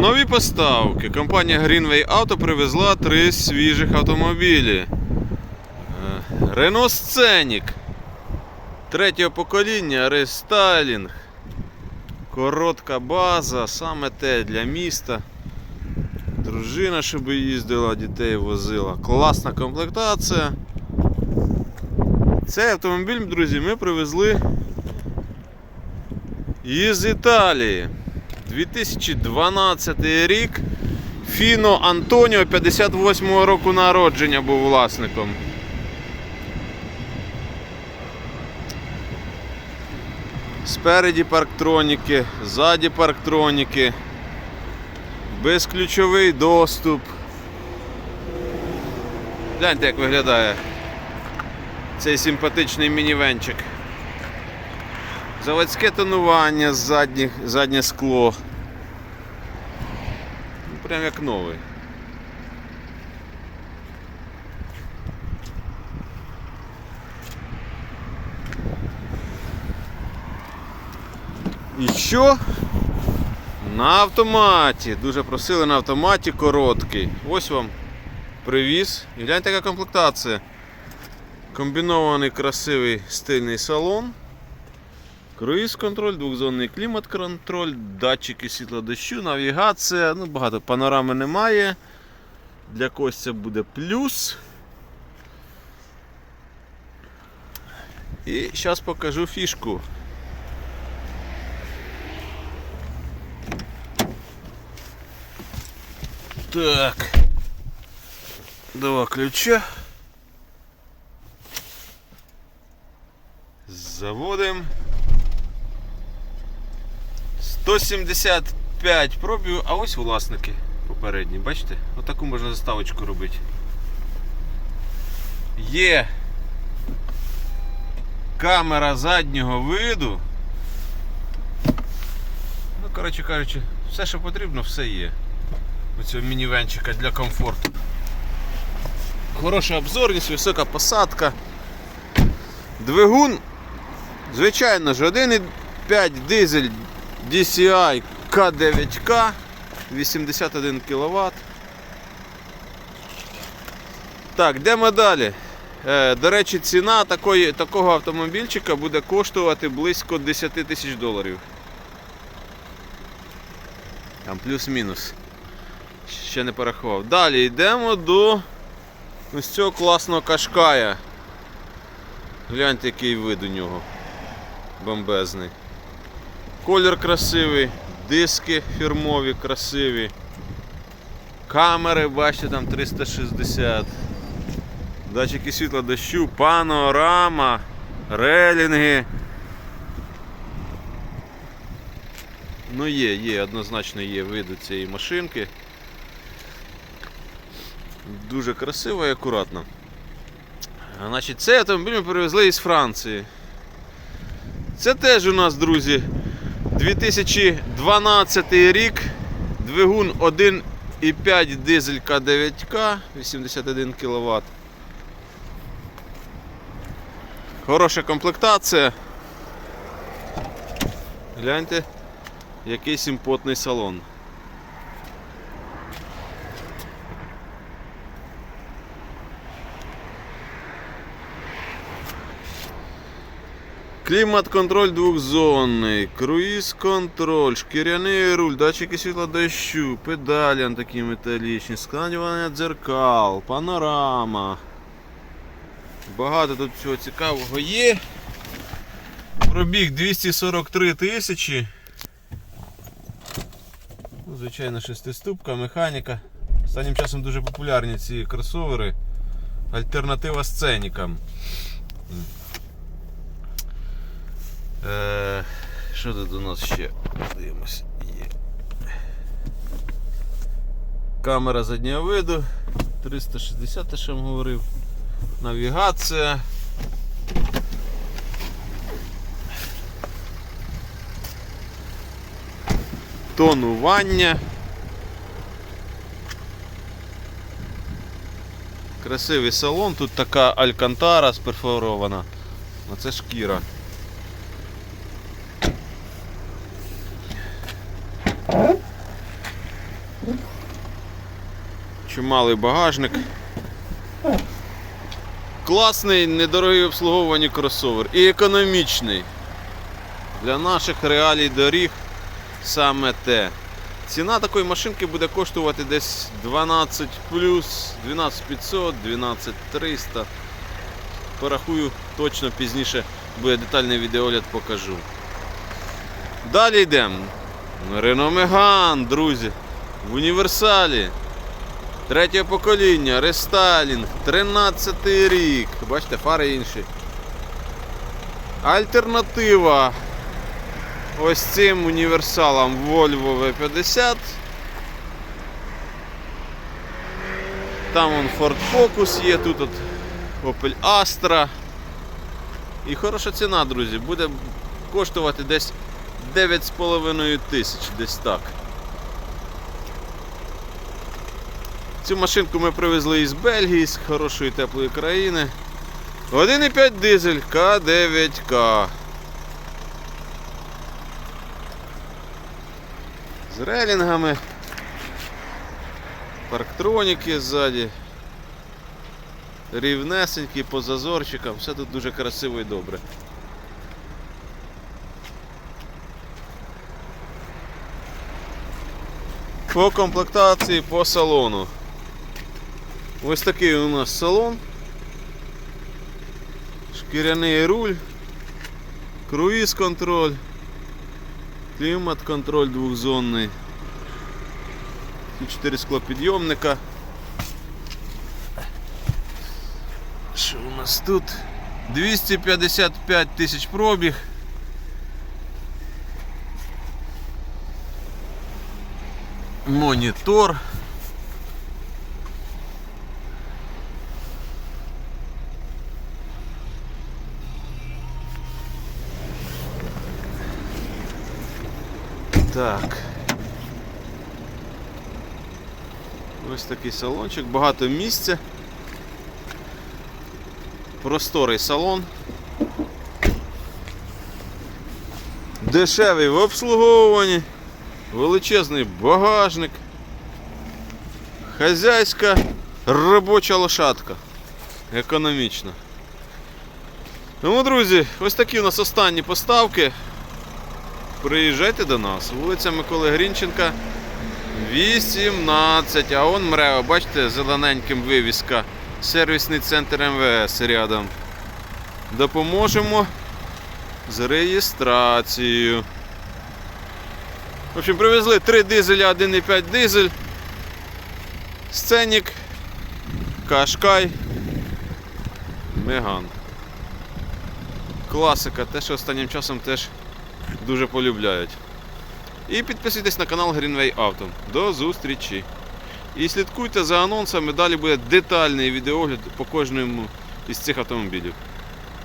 Нові поставки. Компанія Greenway Auto привезла три свіжих автомобілі. Е, Renault Scenic. Третього покоління рестайлінг. Коротка база, саме те для міста. Дружина, щоб їздила, дітей возила. Класна комплектація. Цей автомобіль, друзі, ми привезли із Італії. 2012 рік. Фіно Антоніо 58-го року народження був власником. Спереді парктроніки, ззаді парктроніки, безключовий доступ. Гляньте, як виглядає цей симпатичний мінівенчик. Заводське тонування задніх, заднє скло. Ну, Прям як новий. І що? На автоматі. Дуже просили на автоматі короткий. Ось вам привіз. І гляньте, яка комплектація. Комбінований красивий стильний салон. Круїз контроль, двохзонний клімат контроль, датчики світла дощу, навігація. Ну, багато панорами немає. Для когось це буде плюс. І зараз покажу фішку. Так. Два ключа. Заводим. 175 пробів, а ось власники попередні, бачите? Отаку можна заставочку робити. Є камера заднього виду. Ну, коротше кажучи, все, що потрібно, все є. У цього мінівенчика для комфорту. Хороша обзорність, висока посадка. Двигун, звичайно ж, 1,5 дизель DCI K9K 81 кВт. Так, йдемо далі. Е, до речі, ціна такої, такого автомобільчика буде коштувати близько 10 тисяч доларів. Там плюс-мінус. Ще не порахував. Далі йдемо до ось цього класного кашкая. Гляньте, який вид у нього. Бомбезний. Колір красивий, диски фірмові, красиві. Камери, бачите, там 360. Датчики світла дощу, панорама, релінги. Ну є, є, однозначно є виду цієї машинки. Дуже красиво і акуратно. Значить, цей автомобіль ми привезли із Франції. Це теж у нас, друзі, 2012 рік. Двигун 1,5 дизель К9К, 81 кВт. Хороша комплектація. Гляньте, який симпотний салон. Клімат-контроль двохзонний, круїз-контроль, шкіряний руль, датчики світла дощу, педалі такі металічні, складування дзеркал, панорама. Багато тут всього цікавого є. Пробіг 243 тисячі. Ну, Звичайно, шестиступка, механіка. Останнім часом дуже популярні ці кросовери. Альтернатива сценікам. Е, що тут у нас ще? Дивимось. Є. Камера заднього виду. 360, те, що я вам говорив. Навігація. Тонування. Красивий салон, тут така алькантара сперфорована. Оце шкіра. Чималий багажник. Класний, недорогий в обслуговуванні кросовер. І економічний. Для наших реалій доріг саме те. Ціна такої машинки буде коштувати десь 12 плюс, 12500, 12300. Порахую точно пізніше буде детальний відеогляд покажу. Далі йдемо. Renault Megane, друзі. В універсалі. Третє покоління, рестайлінг, 13 рік. Бачите, фари інші. Альтернатива ось цим універсалам Volvo V50. Там он Ford Focus є, тут от Opel Astra. І хороша ціна, друзі, буде коштувати десь 9,5 тисяч, десь так. Цю машинку ми привезли із Бельгії, з хорошої теплої країни. 1,5 дизель К9К. З релінгами. Парктроніки ззаді. Рівнесенькі по зазорчикам. Все тут дуже красиво і добре. По комплектації по салону. Ось такий у нас салон. Шкіряний руль, круїз контроль, клімат контроль двохзонний. І 4 склопідйомника. Що у нас тут? 255 тисяч пробіг. Монітор. Так. Ось такий салончик, багато місця. Просторий салон. Дешевий в обслуговуванні, величезний багажник, хазяйська робоча лошадка. Економічна. Тому, друзі, ось такі у нас останні поставки. Приїжджайте до нас. Вулиця Миколи Грінченка, 18. А он мрео, бачите, зелененьким вивіска. Сервісний центр МВС рядом. Допоможемо з реєстрацією. В общем, привезли 3 дизеля, 1,5 дизель. Сценік, Кашкай, Меган. Класика, те, що останнім часом теж дуже полюбляють. І підписуйтесь на канал Greenway Auto. До зустрічі! І слідкуйте за анонсами, далі буде детальний відеогляд по кожному із цих автомобілів.